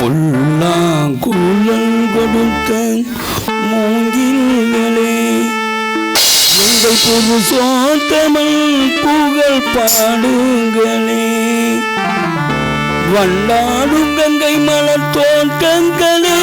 புல்லாங்குழல் கொடுத்த மூங்கில்களே. எங்கள் புருஷோத்தமல் புகழ் பாடுங்களே. வண்டாடும் கங்கை மலர் தோட்டங்களே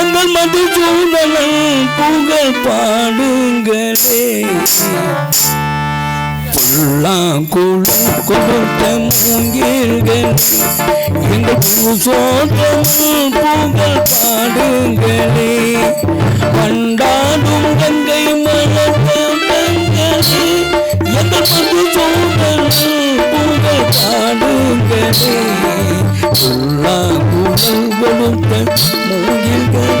எங்கள் மது சூழலும் புகழ் பாடுங்களே. புல்லாங்குழல் கொடுத்த மூங்கில்கள் எங்கள் புருஷோத்தமல் புகழ் பாடுங்களே. வண்டாடும் கங்கை மலர் தோட்டங்களே எங்கள் மதுசூதனல் புகழ் பாடுங்களே. புல்லாங்குழல் கொடுத்த மூங்கில்களே.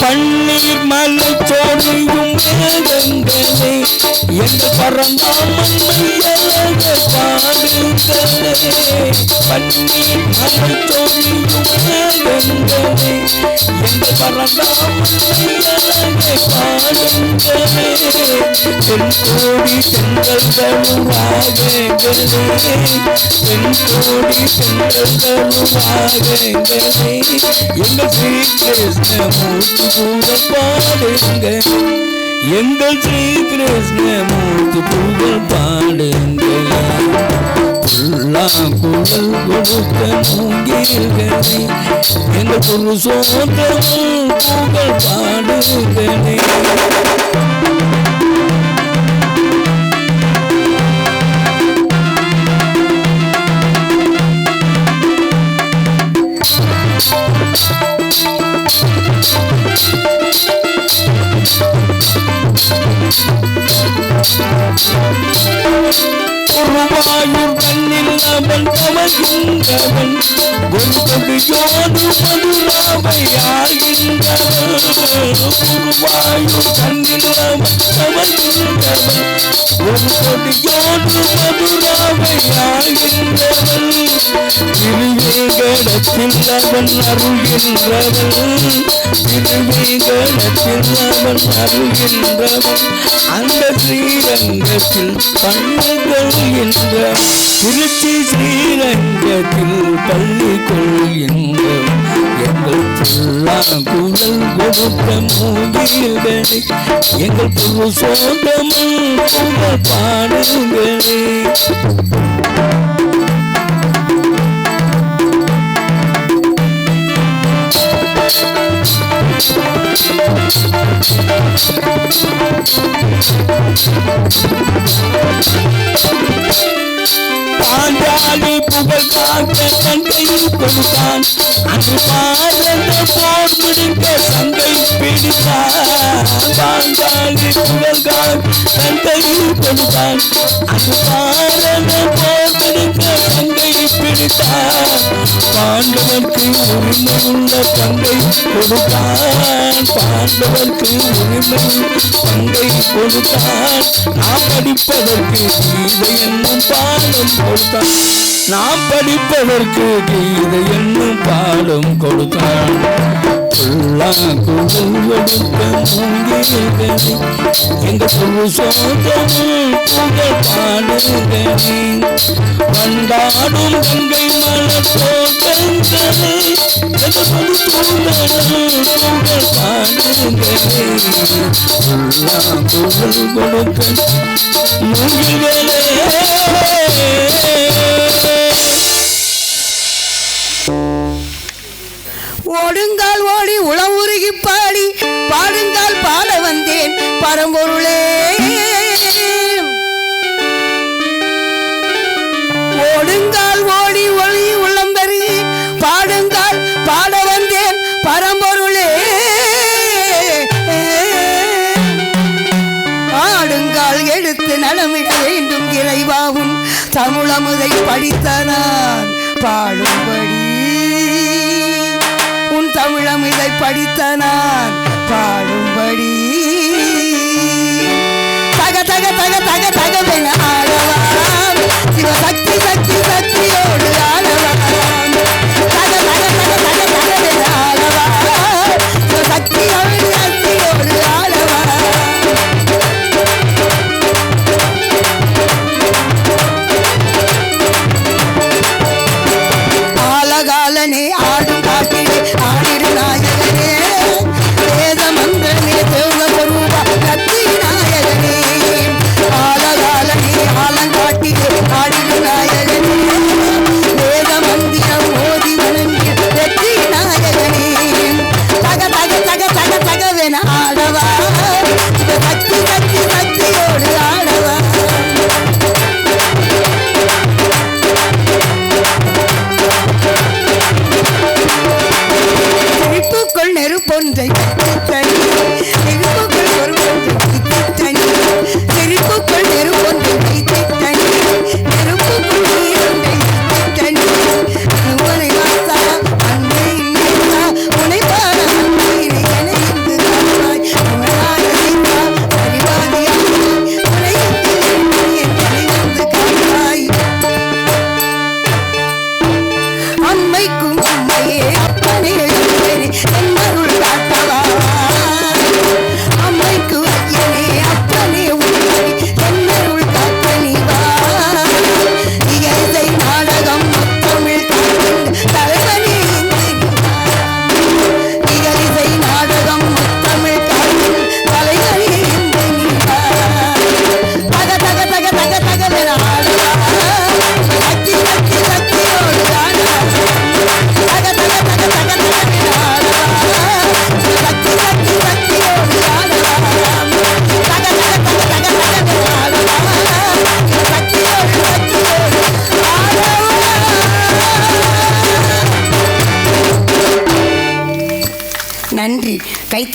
பன்னீர் மலை சோழியும் மேகங்களே எந்த பறந்தாமல் பாடுங்களே பன்னீர் மலை சோழியும் மேகங்களே எந்த பறந்தாமல் பாடுங்களே தென்கோடி செங்கல்களும் ஆகங்களே தென்கோடி செங்கல்களும் எங்கள் ஸ்ரீ கிருஷ்ணமூர்த்தி புகழ் பாடுங்க. எங்கள் ஸ்ரீ கிருஷ்ணமூர்த்தி புகழ் பாடுங்க புல்லாங்குழல் கொடுத்த மூங்கில்களே எங்கள் புருஷோத்தமும் புகழ் பாடுங்களே. Thank you. கண்ணில் அவன் கவகின்றவன் குருகொடியோடு மதுராமையாகின்றவன் குருவாயூர் கண்ணில் அவன் கவகின்றவன் யோது மதுராமையாகின்றவன் திருவேங்கடத்தில் அவன் அருகின்றவன் திருவேங்கடத்தில் அவன் அருகின்றவன் அந்த ஸ்ரீரங்கத்தில் பண்ணுகள் கொள்கின்ற திருச்சி ஸ்ரீரங்கத்தில் பள்ளி கொள்கின்ற எங்கள் புல்லாங்குழல் கொடுத்த மூங்கில்களே எங்கள் புருஷோத்தமும் புகழ் பாடுங்களே பாஞ்சாலி புகழ் காக்க தன் கொடுத்தான். அன்று பாரத போர் முடிக்க சங்கை பிடித்தான். பாஞ்சாலி புகழ் காக்க தன் கொடுத்தான். அன்று பாரத போர் முடிக்க சங்கை பிடித்தான் பாண்டவர்க்கு உரிமை உள்ள பங்கை கொடுத்தான். பாண்டவர்க்கு உரிமை பங்கை கொடுத்தான். நாம் படிப்பதற்கு கீதை என்னும் பாடம் கொடுத்தான். நாம் படிப்பதற்கு கீதை என்னும் பாடம் கொடுத்தான். புல்லாங்குழல் கொடுத்த மூங்கில்களே எங்க புருஷோத்தமும் புகழ் பாடுகளே வண்டாடும் கங்கை மலர் எங்க புகழ் ஓடுங்கால் ஓடி உளவுருகி பாடி பாடுங்கால் பாட வந்தேன் பரம்பொருளே. ஓடுங்கால் ஓடி ஒளி உள்ளம் பெருகி பாடுங்கால் பாட வந்தேன் பரம்பொருளே. ஆடுங்கால் எடுத்து நலமிட வேண்டும் இறைவாவும் தமிழமுதை படித்தனான் பாடும்படி தமிழம் இதை படித்த நான். பாடும்படி. தக தக தக தக தகவென ஆடவான். சிவசக்தி சக்தி சக்தியோ.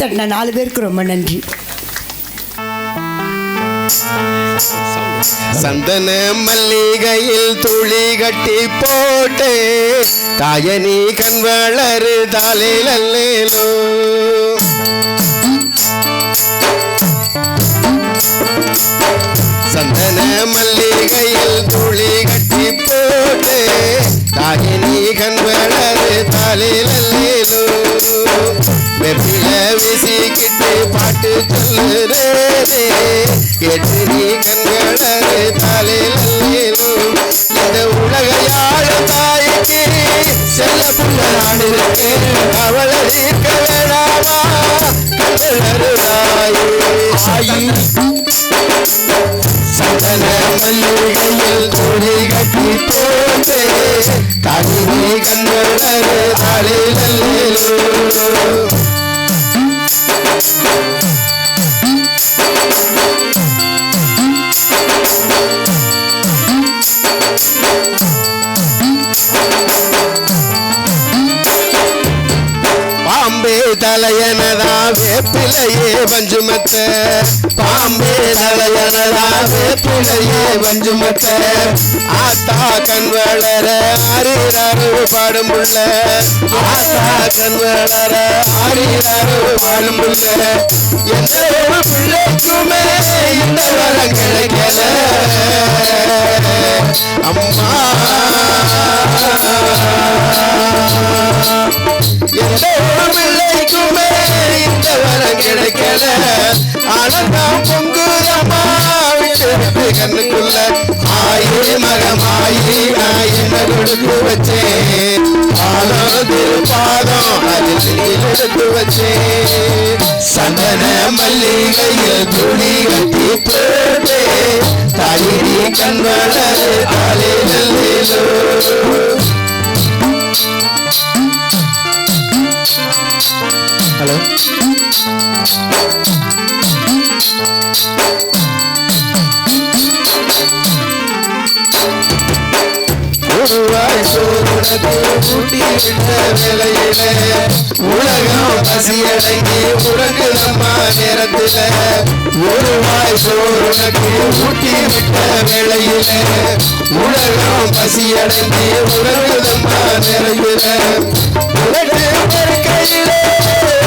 கைத்தட்டின நாலு பேருக்கு ரொம்ப நன்றி. சந்தன மல்லிகையில் துளி கட்டி போட்டு தாயனி கண் வளரு தாலில் சந்தன மல்லிகையில் தோழி கட்டி போட்டு தாயினி கண்களரு தாளில் அல்லேலோ வேப்பிலையே வஞ்சுமத்த. பாம்பே தலையனதா வேப்பிலையே வஞ்சுமத்த. ஆத்தா கண் வளர ஆறீராறு பாடும் உள்ள ஆத்தா கண் வளர ஆறீராறு பாடும் உள்ள எந்த ஒரு பிள்ளைக்குமே இந்த வரம் கிடைக்கல. அம்மா. எந்த ஒரு பிள்ளைக்குமே இந்த வர கிடைக்கல ஆனந்தம் பொங்குதம்மா கண்ணுக்குள்ள ஆயே மகமாயி நான் என்ன கொடுத்து வச்சேன் பாதம் திருப்பாதம் அதில் எடுத்து வச்சேன் சந்தன மல்லிகையில் துணி கட்டி போட்டு தாயிரி கண்வள தாலே ஹலோ. உருவாய் சோறுனக்கு ஊட்டி விட்ட வேலையில உலகம் பசியடங்கி உறங்குதம்மா நேரத்தில. உருவாய் சோறுனக்கு ஊட்டி விட்ட வேலையில உலகம் பசியடங்கி உறங்குதம்மா நேரத்தில. உலகு கையில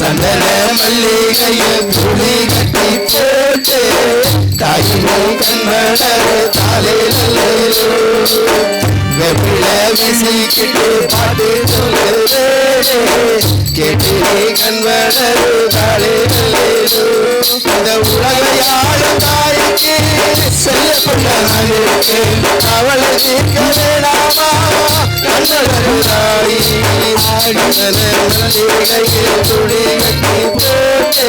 குறையிலே சந்தன மல்லிகையில் துளி கட்டி போட்டு தாயினை கண்மணர் தாலே நல்லேலோ வெப்பில வீசிக்கிட்டு பாட்டு சொல்லுறே கேட்டு நீ கண்மணர் தாலே நல்லேலோ இந்த உலகையாள தாய்க்கு செல்ல கொண்ட நாளுக்கு அவளை தீர்க்க வேணாமா கண்ணழகு தாயி ஆடிதன மல்லிகையில் கட்டி போட்டு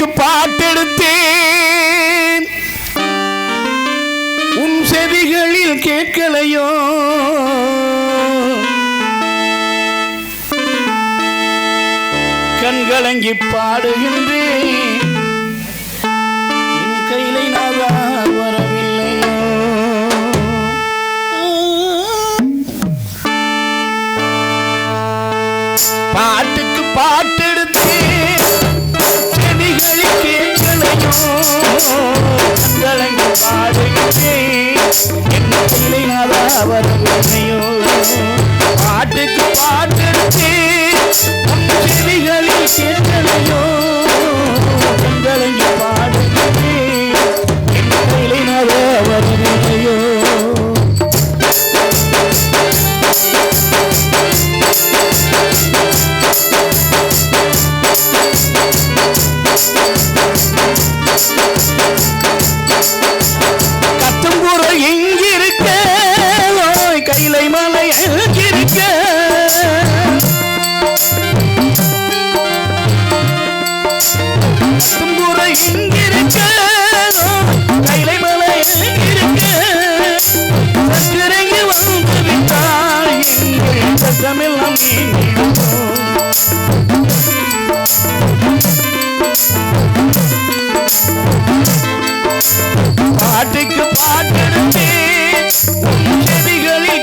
உனக்கு பாட்டெடுத்தேன் உன் செவிகளில் கேட்கலையோ? கண்கலங்கி பாடுகின்ற செடிகளில் கேட்கலையோ கண்கலங்கி பாட்டுக்கு பாட்டு செவிகளில் கேட்கலையோ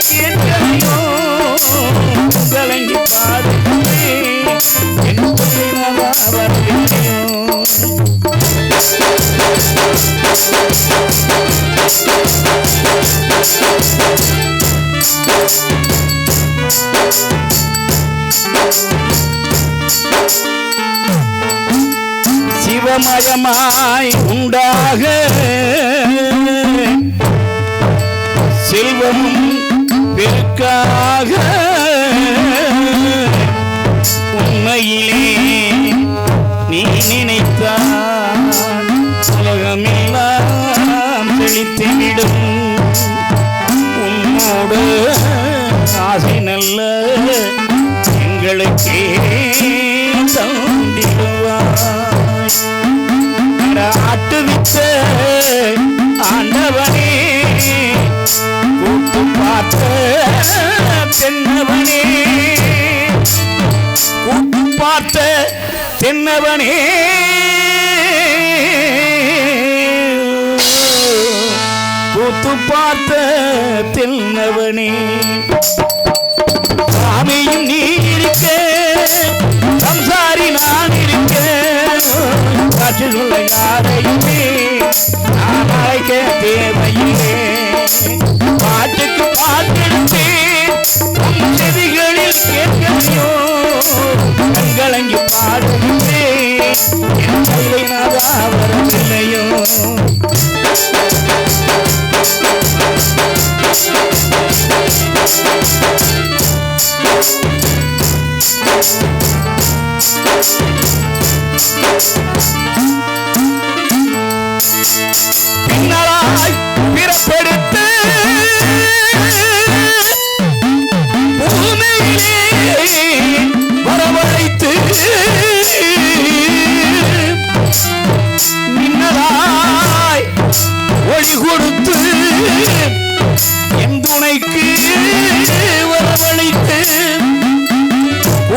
கேட்கலையோ கலங்கி பாடுகிறேன் சிவமயமாய் உண்டாக செல்வமும் பெருக்காக உண்மையிலே நீ நினைத்தான் உலகமெல்லாம் செழித்துவிடும். உன்னோடு ஆசை நல்ல எங்களுக்கே தந்திடுவாய். ஆட்டு வித்த ஆண்டவன் பார்த்த தென்னவனே. கூட்டு பார்த்த தென்னவனே. கூத்து பார்த்த தென்னவனே. சாமியும் நீ இருக்க சம்சாரி நான் இருக்க. காற்றில் உள்ள யாரையுமே நான் அழைக்க தேவையில்லை. பாட்டுக்கு பாட்டெடுத்து உன் செவிகளில் கேட்கலையோ? கண்கலங்கி பாடுகின்றேன். என் கையிலை நாதா வரவில்லையோ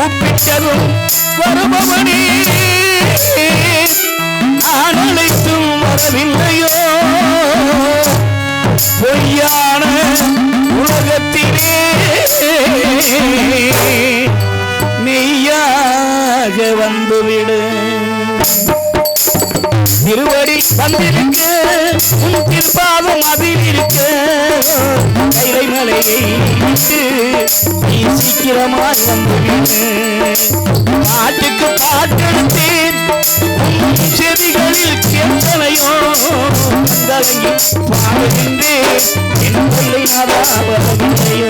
கூப்பிட்டதும் வருபவனே. நான் அழைத்தும் வரவில்லையோ? பொய்யான உலகத்திலே. மெய்யாக வந்துவிடு. திருவடி வந்திருக்கு. உன் திருப்பாவும் அதில் இருக்கு. கைலை மலையை நீ சீக்கிரமாய் வந்துவிடு. பாட்டுக்கு பாட்டெடுத்தேன். உன் செவிகளில் கேட்கலையோ கலங்கி பாடுகின்றேன். என் பிள்ளை நாதா வரவில்லையோ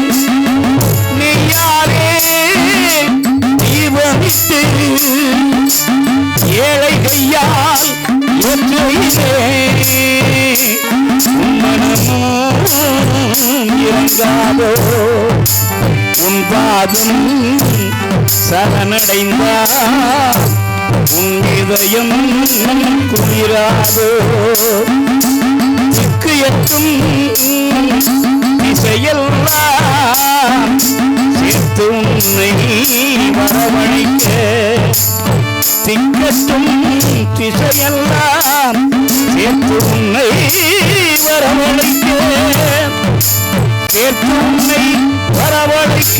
இறங்காதோ? உன் பாதம் சரணடைந்தார் உன் இதயம் குளிராதோ? திக்கு எட்டும் திசையெல்லாம் சேர்த்து உன்னை வரவழைக்க. திக்கட்டும் திசையெல்லாம் சேர்த்து உன்னை வரவழைக்க. உன்னை வரவழைக்க.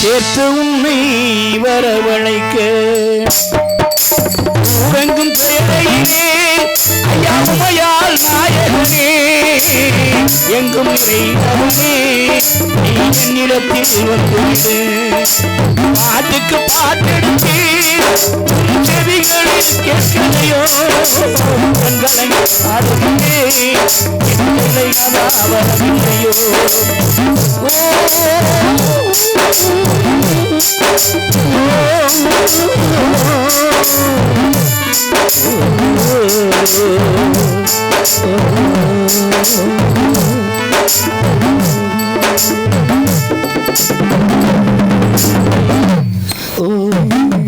சேர்த்து உன்னை வரவழைக்க. உறங்கும் பெயரையிலே ஐயா உமையால் நாயகனே. எங்கும் நிறைந்தவனே நீ என்னிடத்தில் வந்துவிடு பாட்டுக்கு பாட்டெடுத்து உன் கேட்கலையோ கண்களை அருகிலே என்னையாவா வரவில்லையோ Oh.